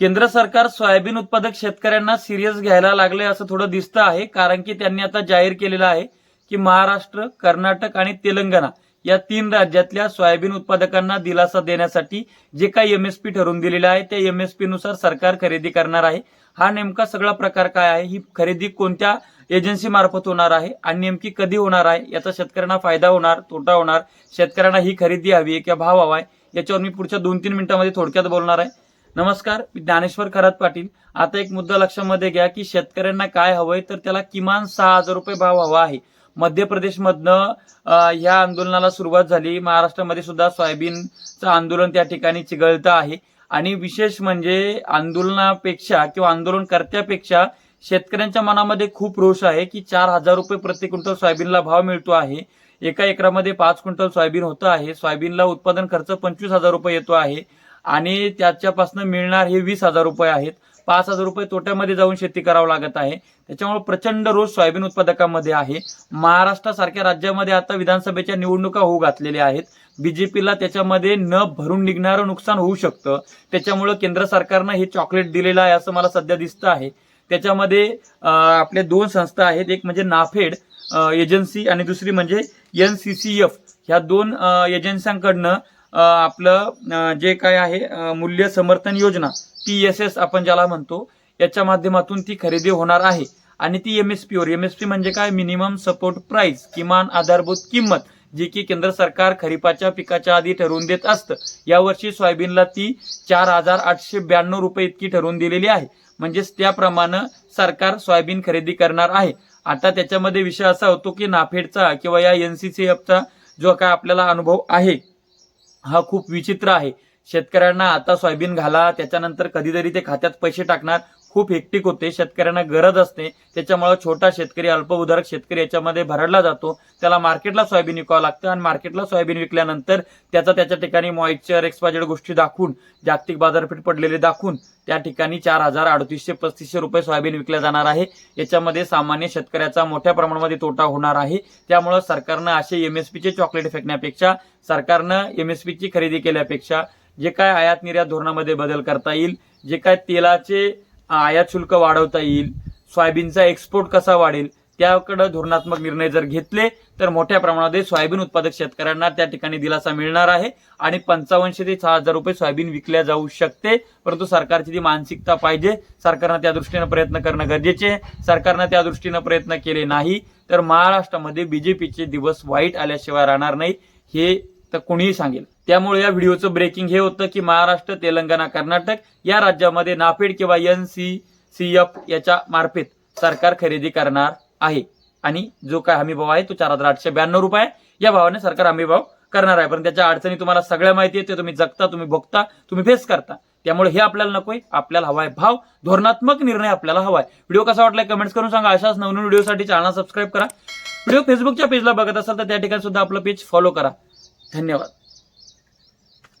केंद्र सरकार सोयाबीन उत्पादक शेतकऱ्यांना सिरियस घ्यायला लागले असं थोडं दिसतं आहे कारण की त्यांनी आता जाहीर केलेलं आहे की महाराष्ट्र कर्नाटक आणि तेलंगणा या तीन राज्यातल्या सोयाबीन उत्पादकांना दिलासा देण्यासाठी जे काही एमएसपी ठरवून दिलेलं आहे त्या एमएसपी नुसार सरकार खरेदी करणार आहे. हा नेमका सगळा प्रकार काय आहे? ही खरेदी कोणत्या एजन्सी मार्फत होणार आहे आणि नेमकी कधी होणार आहे? याचा शेतकऱ्यांना फायदा होणार तोटा होणार? शेतकऱ्यांना ही खरेदी हवी आहे किंवा भाव हवा आहे? याच्यावर मी पुढच्या दोन तीन मिनिटांमध्ये थोडक्यात बोलणार आहे. नमस्कार मी ज्ञानेश्वर खरात पाटील. आता एक मुद्दा लक्षामध्ये घ्या की शेतकऱ्यांना काय हवंय तर त्याला किमान सहा हजार रुपये भाव हवा आहे. मध्य प्रदेशमधनं ह्या या आंदोलनाला सुरुवात झाली. महाराष्ट्रामध्ये सुद्धा सोयाबीनचं आंदोलन त्या ठिकाणी चिघळतं आहे. आणि विशेष म्हणजे आंदोलनापेक्षा किंवा आंदोलनकर्त्यापेक्षा शेतकऱ्यांच्या मनामध्ये खूप रोष आहे की चार हजार रुपये प्रति क्विंटल सोयाबीनला भाव मिळतो आहे. एका एकरामध्ये पाच क्विंटल सोयाबीन होतं आहे. सोयाबीनला उत्पादन खर्च पंचवीस हजार रुपये येतो आहे. आणि त्याच्यापासून मिळणार हे वीस हजार रुपये आहेत. पाच हजार रुपये तोट्यामध्ये जाऊन शेती करावं लागत आहे. त्याच्यामुळे प्रचंड रोष सोयाबीन उत्पादकांमध्ये आहे. महाराष्ट्रासारख्या राज्यामध्ये आता विधानसभेच्या निवडणुका होऊ घातलेल्या आहेत. बीजेपीला त्याच्यामध्ये न भरून निघणारं नुकसान होऊ शकतं. त्याच्यामुळं केंद्र सरकारनं हे चॉकलेट दिलेलं आहे असं मला सध्या दिसतं आहे. त्याच्यामध्ये आपल्या दोन संस्था आहेत. एक म्हणजे नाफेड एजन्सी आणि दुसरी म्हणजे एन सी सी एफ. ह्या दोन एजन्स्यांकडनं एजन्सींकडनं आपलं जे काय आहे मूल्य समर्थन योजना टी एस एस आपण ज्याला म्हणतो याच्या माध्यमातून ती खरेदी होणार आहे. आणि ती एम एस पीवर एम एस पी म्हणजे काय? मिनिमम सपोर्ट प्राइस किमान आधारभूत किंमत जी की केंद्र सरकार खरीपाच्या पिकाच्या आधी ठरवून देत असतं. यावर्षी सोयाबीनला ती चार हजार आठशे ब्याण्णव रुपये इतकी ठरवून दिलेली आहे. म्हणजेच त्याप्रमाणे सरकार सोयाबीन खरेदी करणार आहे. आता त्याच्यामध्ये विषय असा होतो की नाफेडचा किंवा या एन सी सी एफचा जो काय आपल्याला अनुभव आहे हा खूप विचित्र आहे. शेतकऱ्यांना आता सोयाबीन घाला त्याच्यानंतर कधीतरी ते खात्यात पैसे टाकणार. खूप हेक्टिक होते शेतकऱ्यांना गरज असते. त्याच्यामुळे छोटा शेतकरी अल्पउधारक शेतकरी याच्यामध्ये भरडला जातो. त्याला मार्केटला सोयाबीन विकावं लागतं आणि मार्केटला सोयाबीन विकल्यानंतर त्याचा त्याच्या ठिकाणी मॉइश्चर एक्सपाजेड गोष्टी दाखवून जागतिक बाजारपेठ पडलेले दाखवून त्या ठिकाणी चार हजार अडतीसशे पस्तीसशे रुपये सोयाबीन विकल्या जाणार आहे. याच्यामध्ये सामान्य शेतकऱ्याचा मोठ्या प्रमाणामध्ये तोटा होणार आहे. त्यामुळं सरकारनं असे एमएसपीचे चॉकलेट फेकण्यापेक्षा सरकारनं एमएसपीची खरेदी केल्यापेक्षा जे काय आयात निर्यात धोरणामध्ये बदल करता येईल जे काय तेलाचे आयात शुल्क वाढवता येईल. सोयाबीनचा एक्सपोर्ट कसा वाढेल त्याकडे धोरणात्मक निर्णय जर घेतले तर मोठ्या प्रमाणामध्ये सोयाबीन उत्पादक शेतकऱ्यांना त्या ठिकाणी दिलासा मिळणार आहे आणि पंचावन्नशे ते सहा हजार रुपये सोयाबीन विकल्या जाऊ शकते. परंतु सरकारची ती मानसिकता पाहिजे. सरकारनं त्या दृष्टीनं प्रयत्न करणं गरजेचे आहे. सरकारनं त्या दृष्टीनं प्रयत्न केले नाही तर महाराष्ट्रामध्ये बीजेपीचे दिवस वाईट आल्याशिवाय राहणार नाही हे तर कोणीही सांगेल. त्यामुळे या व्हिडिओचं ब्रेकिंग हे होतं की महाराष्ट्र तेलंगणा कर्नाटक या राज्यामध्ये नाफेड किंवा एन सी सी एफ याच्या मार्फत सरकार खरेदी करणार आहे. आणि जो काय हमी भाव आहे तो चार हजार आठशे ब्याण्णव रुपये या भावाने सरकार हमी भाव करणार आहे. पण त्याच्या अडचणी तुम्हाला सगळ्या माहिती आहे ते तुम्ही जगता तुम्ही भोगता तुम्ही फेस करता. त्यामुळे हे आपल्याला नकोय. आपल्याला हवाय भाव. धोरणात्मक निर्णय आपल्याला हवाय. व्हिडिओ कसा वाटलाय कमेंट्स करून सांगा. अशाच नवनवीन व्हिडिओसाठी चॅनल सबस्क्राईब करा. व्हिडिओ फेसबुकच्या पेजला बघत असाल तर त्या ठिकाणी सुद्धा आपलं पेज फॉलो करा. धन्यवाद.